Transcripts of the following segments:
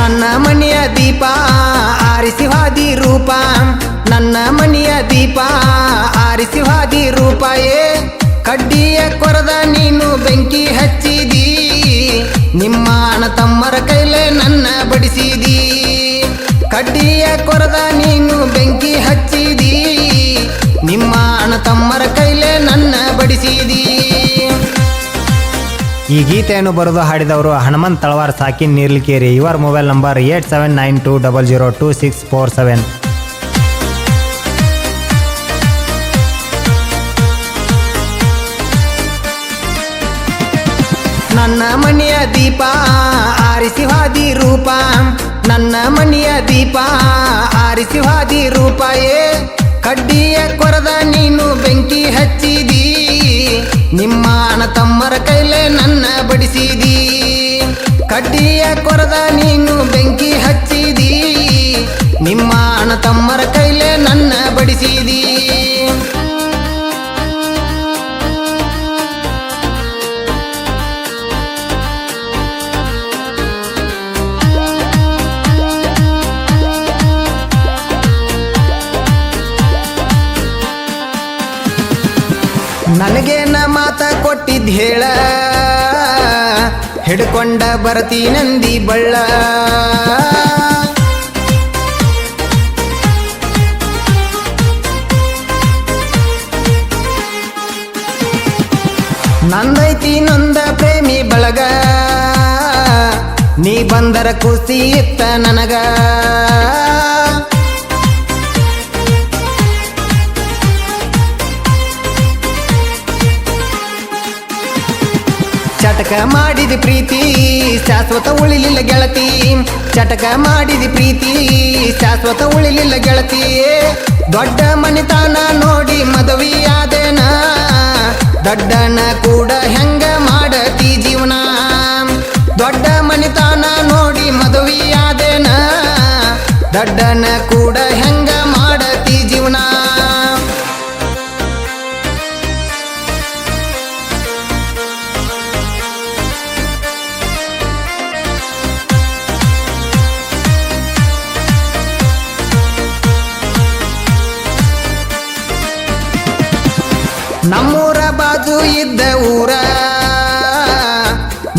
ನನ್ನ ಮನೆಯ ದೀಪ ಆರಿಸಿ ಹಾದಿ ರೂಪ. ನನ್ನ ಮನೆಯ ದೀಪ ಆರಿಸಿ ಹಾದಿ ರೂಪಾಯೇ ಕಡ್ಡಿಯ ಕೊರದ ನೀನು ಬೆಂಕಿ ಹಚ್ಚಿದಿ. ನಿಮ್ಮ ಅಣ ತಮ್ಮರ ಕೈಲೆ ನನ್ನ ಬಡಿಸಿದಿ. ಕಡ್ಡಿಯ ಕೊರದ ನೀನು ಬೆಂಕಿ ಹಚ್ಚಿದಿ. ನಿಮ್ಮ ಅಣ ತಮ್ಮರ ಕೈಲೆ ನನ್ನ ಬಡಿಸಿದಿ. ಈ ಗೀತೆಯನ್ನು ಬರೆದು ಹಾಡಿದವರು ಹನುಮಂತ್ ತಳವಾರ್, ಸಾಕಿನ್ ನೀರ್ಲಿಕೇರಿ. ಇವರ mobile number eight seven nine two double zero two six four seven. ನನ್ನ ಮನೆಯ ದೀಪ ಆರಿಸಿವಾದಿ ರೂಪ. ನನ್ನ ಮನೆಯ ದೀಪ ಆರಿಸಿವಾದಿ ರೂಪಾಯೇ ಕಡ್ಡಿಯ ಕೊರದ ನೀನು ಬೆಂಕಿ ಹಚ್ಚಿದೀ. ನಿಮ್ಮ ಅಣ್ಣ ತಮ್ಮರ ಕೊಟ್ಟಿದ್ ಹೇಳ. ಹಿಡ್ಕೊಂಡ ಬರತಿ ನಂದಿ ಬಳ್ಳ. ನಂದೈತಿ ನೊಂದ ಪ್ರೇಮಿ ಬಳಗ. ನೀ ಬಂದರ ಖುಷಿ ಇತ್ತ ನನಗ. ಚಟಕ ಮಾಡಿದ ಪ್ರೀತಿ, ಶಾಶ್ವತ ಉಳಿಲಿಲ್ಲ ಗೆಳತಿ. ಚಟಕ ಮಾಡಿದ ಪ್ರೀತಿ, ಶಾಶ್ವತ ಉಳಿಲಿಲ್ಲ ಗೆಳತಿ. ದೊಡ್ಡ ಮನೆತನ ನೋಡಿ ಮದುವೆಯಾದೇನ? ದೊಡ್ಡನ ಕೂಡ ಹೆಂಗ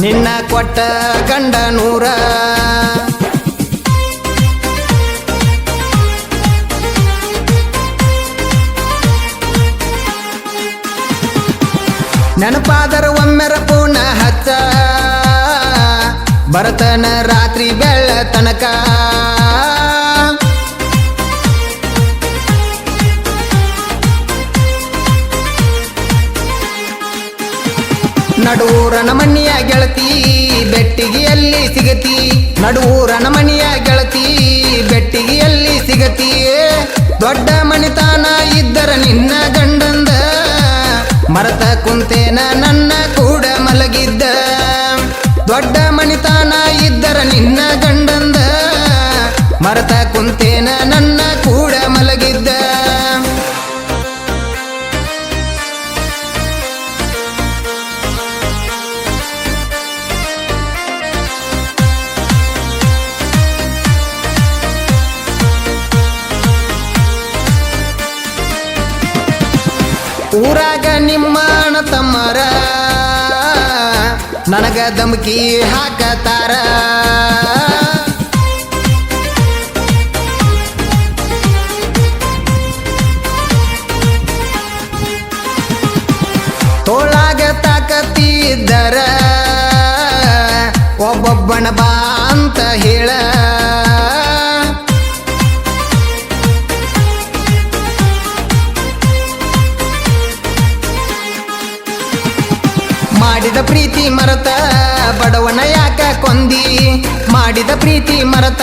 ನಿನ್ನ ಕೊಟ್ಟ ಗಂಡ ನೂರ. ನೆನಪಾದರ ಒಮ್ಮೆರ ಪೂರ್ಣ ಹಚ್ಚ. ಬರತನ ರಾತ್ರಿ ಬೆಳ್ಳ ತನಕ. ಗೆಳತಿ, ಬೆಟ್ಟಿಗೆಯಲ್ಲಿ ಸಿಗತಿ. ನಡೂರನ ರಣಮಣಿಯ ಗೆಳತಿ, ಬೆಟ್ಟಿಗೆಯಲ್ಲಿ ಸಿಗತಿ. ದೊಡ್ಡ ಮಣಿತಾನ ಇದ್ದರ ನಿನ್ನ ಗಂಡಂದ. ಮರತ ಕುಂತೇನ ನನ್ನ ಕೂಡ ಮಲಗಿದ್ದ. ದೊಡ್ಡ ಮಣಿತಾನ ಇದ್ದರ ನಿನ್ನ ಗಂಡಂದ. ಮರತ ಕುಂತೇನ ನನ್ನ ಊರಾಗ ನಿಮ್ಮ ಅಣ್ಣ ತಮ್ಮರ ನನಗ ಧಮಕಿ ಹಾಕತಾರ. ತೋಳಾಗ ತಾಕತ್ತಿದ್ದರ ಒಬ್ಬೊಬ್ಬಣ ಬಾ ಅಂತ ಹೇಳ. ಮರತ, ಬಡವನ ಯಾಕ ಕೊಂದಿ? ಮಾಡಿದ ಪ್ರೀತಿ ಮರತ,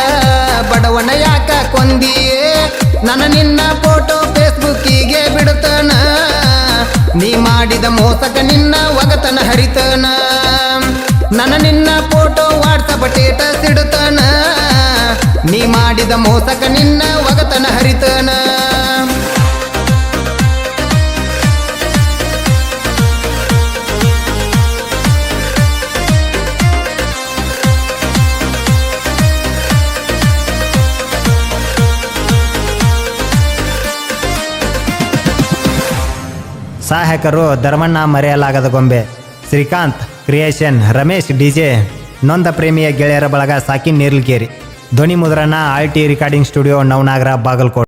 ಬಡವನ ಯಾಕ ಕೊಂದಿ? ನನ್ನ ನಿನ್ನ ಫೋಟೋ ಫೇಸ್ಬುಕ್ಕಿಗೆ ಬಿಡುತ್ತಾನ? ನೀ ಮಾಡಿದ ಮೋಸಕ ನಿನ್ನ ಒಗತನ ಹರಿತನ? ನನ್ನ ನಿನ್ನ ಫೋಟೋ ವಾಟ್ಸಪ್ ಟೇಟಸ್ ಇಡುತ್ತಾನ? ನೀ ಮಾಡಿದ ಮೋಸಕ ನಿನ್ನ ಒಗತನ ಹರಿತನ? ಸಹಾಯಕರು ಧರ್ಮಣ್ಣ ಮರೆಯಲಾಗದ ಗೊಂಬೆ. ಶ್ರೀಕಾಂತ್ ಕ್ರಿಯೇಷನ್ ರಮೇಶ್, ಡಿಜೆ, ನೊಂದ ಪ್ರೇಮಿಯ ಗೆಳೆಯರ ಬಳಗ ಸಾಕಿನ್ ನೀರ್ಲಿಕೇರಿ ಧ್ವನಿ ಮುದ್ರಣ R T recording studio, Navanagar, Bagalkote.